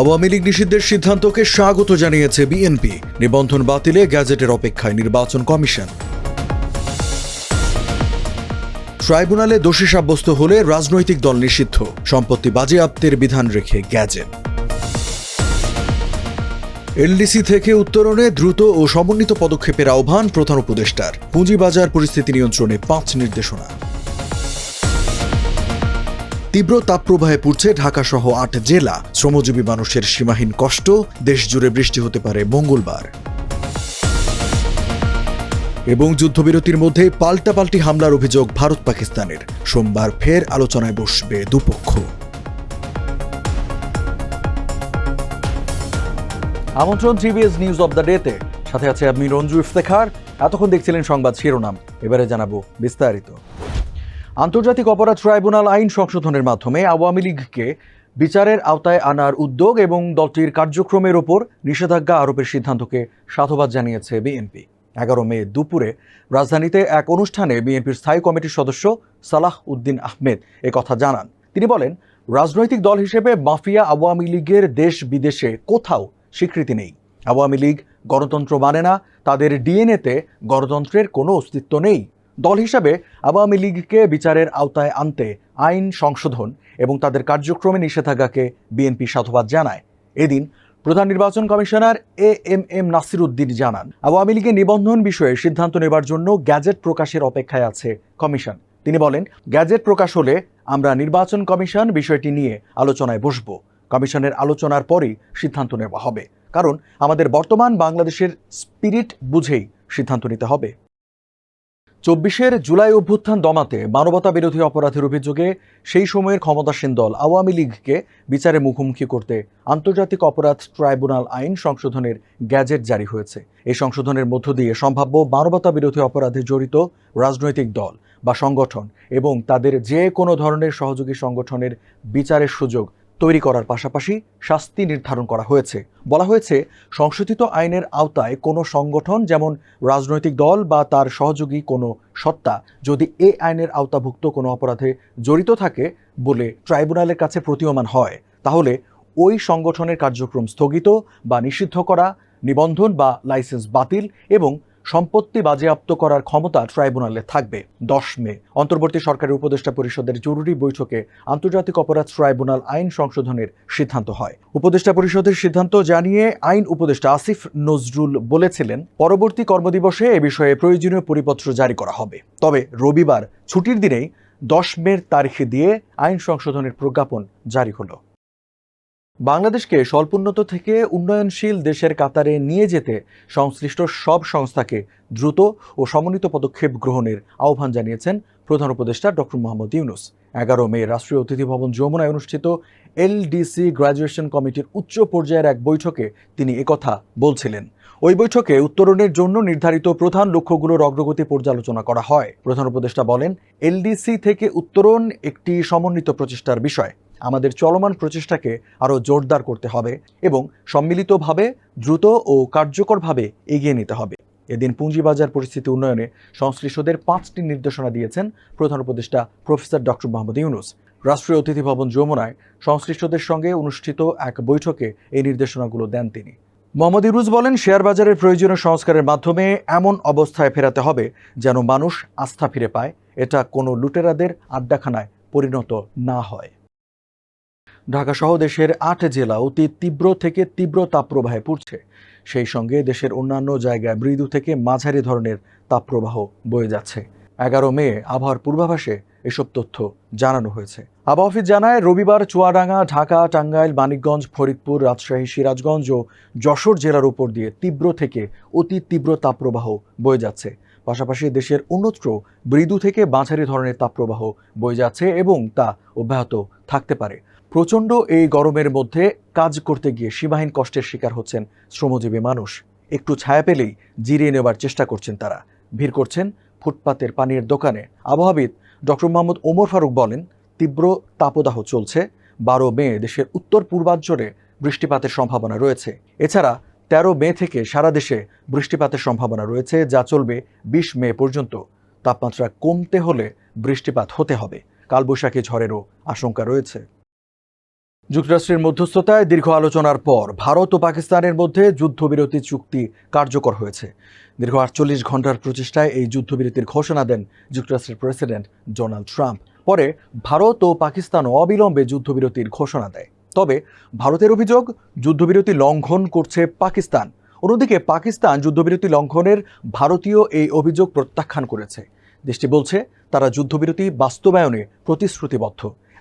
আওয়ামী লীগ নিষিদ্ধের সিদ্ধান্তকে স্বাগত জানিয়েছে বিএনপি। নিবন্ধন বাতিলে গ্যাজেটের অপেক্ষায় নির্বাচন কমিশন। ট্রাইব্যুনালে দোষী সাব্যস্ত হলে রাজনৈতিক দল নিষিদ্ধ। সম্পত্তি বাজেয়াপ্তের বিধান রেখে গ্যাজেট। এলডিসি থেকে উত্তরণে দ্রুত ও সমন্বিত পদক্ষেপের আহ্বান প্রধান উপদেষ্টার। পুঁজিবাজার পরিস্থিতি নিয়ন্ত্রণে পাঁচ নির্দেশনা। তীব্র তাপপ্রবাহে পুড়ছে ঢাকাসহ আট জেলা। শ্রমজীবী মানুষের সীমাহীন কষ্ট, দেশজুড়ে বৃষ্টি হতে পারে মঙ্গলবার। এবং যুদ্ধবিরতির মধ্যে পাল্টাপাল্টি হামলার অভিযোগ ভারত পাকিস্তানের। সোমবার ফের আলোচনায় বসবে দুপক্ষ। আমন্ত্রণ জিবিএস নিউজ অব দ্য ডেতে। সাথে আছে আমি রঞ্জু ইফতেখার। এতক্ষণ দেখছিলেন সংবাদ শিরোনাম। এবারে জানাব বিস্তারিত। আন্তর্জাতিক অপরাধ ট্রাইব্যুনাল আইন সংশোধনের মাধ্যমে আওয়ামী লীগকে বিচারের আওতায় আনার উদ্যোগ এবং দলটির কার্যক্রমের ওপর নিষেধাজ্ঞা আরোপের সিদ্ধান্তকে সাধুবাদ জানিয়েছে বিএনপি। এগারো মে দুপুরে রাজধানীতে এক অনুষ্ঠানে বিএনপির স্থায়ী কমিটির সদস্য সালাহ উদ্দিন আহমেদ কথা জানান। তিনি বলেন, রাজনৈতিক দল হিসেবে মাফিয়া আওয়ামী লীগের দেশ বিদেশে কোথাও স্বীকৃতি নেই। আওয়ামী লীগ গণতন্ত্র মানে না, তাদের ডিএনএতে গণতন্ত্রের কোনো অস্তিত্ব নেই। দল হিসাবে আওয়ামী লীগকে বিচারের আওতায় আনতে আইন সংশোধন এবং তাদের কার্যক্রমে নিষেধাজ্ঞাকে বিএনপি সাধুবাদ জানায়। এদিন প্রধান নির্বাচন commissioner A M M Nasir Uddin জানান, আওয়ামী লীগের নিবন্ধন বিষয়ে সিদ্ধান্ত নেবার জন্য গ্যাজেট প্রকাশের অপেক্ষায় আছে কমিশন। তিনি বলেন, গ্যাজেট প্রকাশ হলে আমরা নির্বাচন কমিশন বিষয়টি নিয়ে আলোচনায় বসব। কমিশনের আলোচনার পরই সিদ্ধান্ত নেওয়া হবে। কারণ আমাদের বর্তমান বাংলাদেশের স্পিরিট বুঝেই সিদ্ধান্ত নিতে হবে। চব্বিশের জুলাই অভ্যুত্থান দমাতে মানবতা বিরোধী অপরাধের অভিযোগে সেই সময়ের ক্ষমতাসীন দল আওয়ামী লীগকে বিচারে মুখোমুখি করতে আন্তর্জাতিক অপরাধ ট্রাইব্যুনাল আইন সংশোধনের গ্যাজেট জারি হয়েছে। এই সংশোধনের মধ্য দিয়ে সম্ভাব্য মানবতা বিরোধী অপরাধে জড়িত রাজনৈতিক দল বা সংগঠন এবং তাদের যে কোনো ধরনের সহযোগী সংগঠনের বিচারের সুযোগ তৈরি করার পাশাপাশি শাস্তি নির্ধারণ করা হয়েছে। বলা হয়েছে, সংশোধিত আইনের আওতায় কোনো সংগঠন যেমন রাজনৈতিক দল বা তার সহযোগী কোনো সত্তা যদি এ আইনের আওতাভুক্ত কোনো অপরাধে জড়িত থাকে বলে ট্রাইব্যুনালের কাছে প্রতীয়মান হয়, তাহলে ওই সংগঠনের কার্যক্রম স্থগিত বা নিষিদ্ধ করা, নিবন্ধন বা লাইসেন্স বাতিল এবং সম্পত্তি বাজেয়াপ্ত করার ক্ষমতা ট্রাইব্যুনালে থাকবে। দশ মে, অন্তর্বর্তী সরকারের উপদেষ্টা পরিষদের জরুরি বৈঠকে আন্তর্জাতিক অপরাধ ট্রাইব্যুনাল আইন সংশোধনের সিদ্ধান্ত হয়। উপদেষ্টা পরিষদের সিদ্ধান্ত জানিয়ে আইন উপদেষ্টা আসিফ নজরুল বলেছিলেন, পরবর্তী কর্মদিবসে এ বিষয়ে প্রয়োজনীয় পরিপত্র জারি করা হবে। তবে রবিবার ছুটির দিনেই দশ মের তারিখে দিয়ে আইন সংশোধনের প্রজ্ঞাপন জারি হলো। বাংলাদেশকে স্বল্পোন্নত থেকে উন্নয়নশীল দেশের কাতারে নিয়ে যেতে সংশ্লিষ্ট সব সংস্থাকে দ্রুত ও সমন্বিত পদক্ষেপ গ্রহণের আহ্বান জানিয়েছেন প্রধান উপদেষ্টা ডক্টর মোহাম্মদ ইউনুস। এগারো মে রাষ্ট্রীয় অতিথি ভবন যমুনায় অনুষ্ঠিত এলডিসি গ্র্যাজুয়েশন কমিটির উচ্চ পর্যায়ের এক বৈঠকে তিনি একথা বলছিলেন। ওই বৈঠকে উত্তরণের জন্য নির্ধারিত প্রধান লক্ষ্যগুলোর অগ্রগতি পর্যালোচনা করা হয়। প্রধান উপদেষ্টা বলেন, এলডিসি থেকে উত্তরণ একটি সমন্বিত প্রচেষ্টার বিষয়। আমাদের চলমান প্রচেষ্টাকে আরও জোরদার করতে হবে এবং সম্মিলিতভাবে, দ্রুত ও কার্যকরভাবে এগিয়ে নিতে হবে। এদিন পুঁজিবাজার পরিস্থিতি উন্নয়নে সংশ্লিষ্টদের পাঁচটি নির্দেশনা দিয়েছেন প্রধান উপদেষ্টা প্রফেসর ডক্টর মোহাম্মদ ইউনুস। রাষ্ট্রীয় অতিথি ভবন যমুনায় সংশ্লিষ্টদের সঙ্গে অনুষ্ঠিত এক বৈঠকে এই নির্দেশনাগুলো দেন তিনি। মোহাম্মদ ইউনুস বলেন, শেয়ার বাজারের প্রয়োজনীয় সংস্কারের মাধ্যমে এমন অবস্থায় ফেরাতে হবে যেন মানুষ আস্থা ফিরে পায়। এটা কোনো লুটেরাদের আড্ডাখানায় পরিণত না হয়। ঢাকা সহ দেশের আট জেলা অতি তীব্র থেকে তীব্র তাপপ্রবাহে পড়ছে। সেই সঙ্গে দেশের অন্যান্য জায়গায় মৃদু থেকে মাঝারি ধরনের তাপপ্রবাহ বয়ে যাচ্ছে। এগারো মে আবহাওয়ার পূর্বাভাসে এসব তথ্য জানানো হয়েছে। আবহাওয়া অফিস জানায়, রবিবার চুয়াডাঙ্গা, ঢাকা, টাঙ্গাইল, মানিকগঞ্জ, ফরিদপুর, রাজশাহী, সিরাজগঞ্জ ও যশোর জেলার উপর দিয়ে তীব্র থেকে অতি তীব্র তাপপ্রবাহ বয়ে যাচ্ছে। পাশাপাশি দেশের অন্যত্র মৃদু থেকে মাঝারি ধরনের তাপপ্রবাহ বয়ে যাচ্ছে এবং তা অব্যাহত থাকতে পারে। প্রচণ্ড এই গরমের মধ্যে কাজ করতে গিয়ে সীমাহীন কষ্টের শিকার হচ্ছেন শ্রমজীবী মানুষ। একটু ছায়া পেলেই জিরিয়ে নেবার চেষ্টা করছেন তারা। ভিড় করছেন ফুটপাতের পানির দোকানে। আবহাওয়াবিদ ডক্টর মোহাম্মদ ওমর ফারুক বলেন, তীব্র তাপদাহ চলছে। বারো মে দেশের উত্তর পূর্বাঞ্চলে বৃষ্টিপাতের সম্ভাবনা রয়েছে। এছাড়া তেরো মে থেকে সারা দেশে বৃষ্টিপাতের সম্ভাবনা রয়েছে, যা চলবে বিশ মে পর্যন্ত। তাপমাত্রা কমতে হলে বৃষ্টিপাত হতে হবে। কালবৈশাখী ঝড়েরও আশঙ্কা রয়েছে। যুক্তরাষ্ট্রের মধ্যস্থতায় দীর্ঘ আলোচনার পর ভারত ও পাকিস্তানের মধ্যে যুদ্ধবিরতি চুক্তি কার্যকর হয়েছে। দীর্ঘ আটচল্লিশ ঘণ্টার প্রচেষ্টায় এই যুদ্ধবিরতির ঘোষণা দেন যুক্তরাষ্ট্রের প্রেসিডেন্ট ডোনাল্ড ট্রাম্প। পরে ভারত ও পাকিস্তানও অবিলম্বে যুদ্ধবিরতির ঘোষণা দেয়। তবে ভারতের অভিযোগ, যুদ্ধবিরতি লঙ্ঘন করছে পাকিস্তান। অন্যদিকে পাকিস্তান যুদ্ধবিরতি লঙ্ঘনের ভারতীয় এই অভিযোগ প্রত্যাখ্যান করেছে। দেশটি বলছে, তারা যুদ্ধবিরতি বাস্তবায়নে প্রতিশ্রুতিবদ্ধ।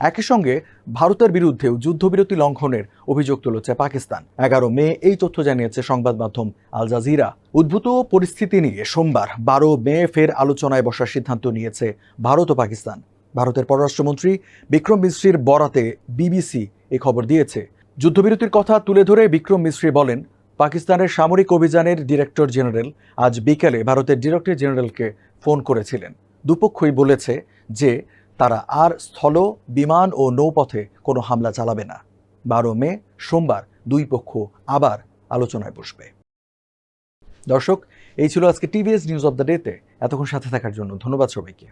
একই সঙ্গে ভারতের বিরুদ্ধেও যুদ্ধবিরতি লঙ্ঘনের অভিযোগ তুলেছে পাকিস্তান। এগারো মে এই তথ্য জানিয়েছে সংবাদ মাধ্যম আল জাজিরা। উদ্ভূত পরিস্থিতি নিয়ে সোমবার বারো মে ফের আলোচনায় বসার সিদ্ধান্ত নিয়েছে ভারত ও পাকিস্তান। ভারতের পররাষ্ট্রমন্ত্রী বিক্রম মিশ্রির বরাতে বিবিসি এ খবর দিয়েছে। যুদ্ধবিরতির কথা তুলে ধরে বিক্রম মিশ্রি বলেন, পাকিস্তানের সামরিক অভিযানের ডিরেক্টর জেনারেল আজ বিকেলে ভারতের ডিরেক্টর জেনারেলকে ফোন করেছিলেন। দুপক্ষই বলেছে যে, তারা আর স্থল, বিমান ও নৌপথে কোনো হামলা চালাবে না। বারো মে, সোমবার দুই পক্ষ আবার আলোচনায় বসবে। দর্শক, এই ছিল আজকে টিভিএস নিউজ অব দ্য ডেতে। এতক্ষণ সাথে থাকার জন্য ধন্যবাদ সবাইকে।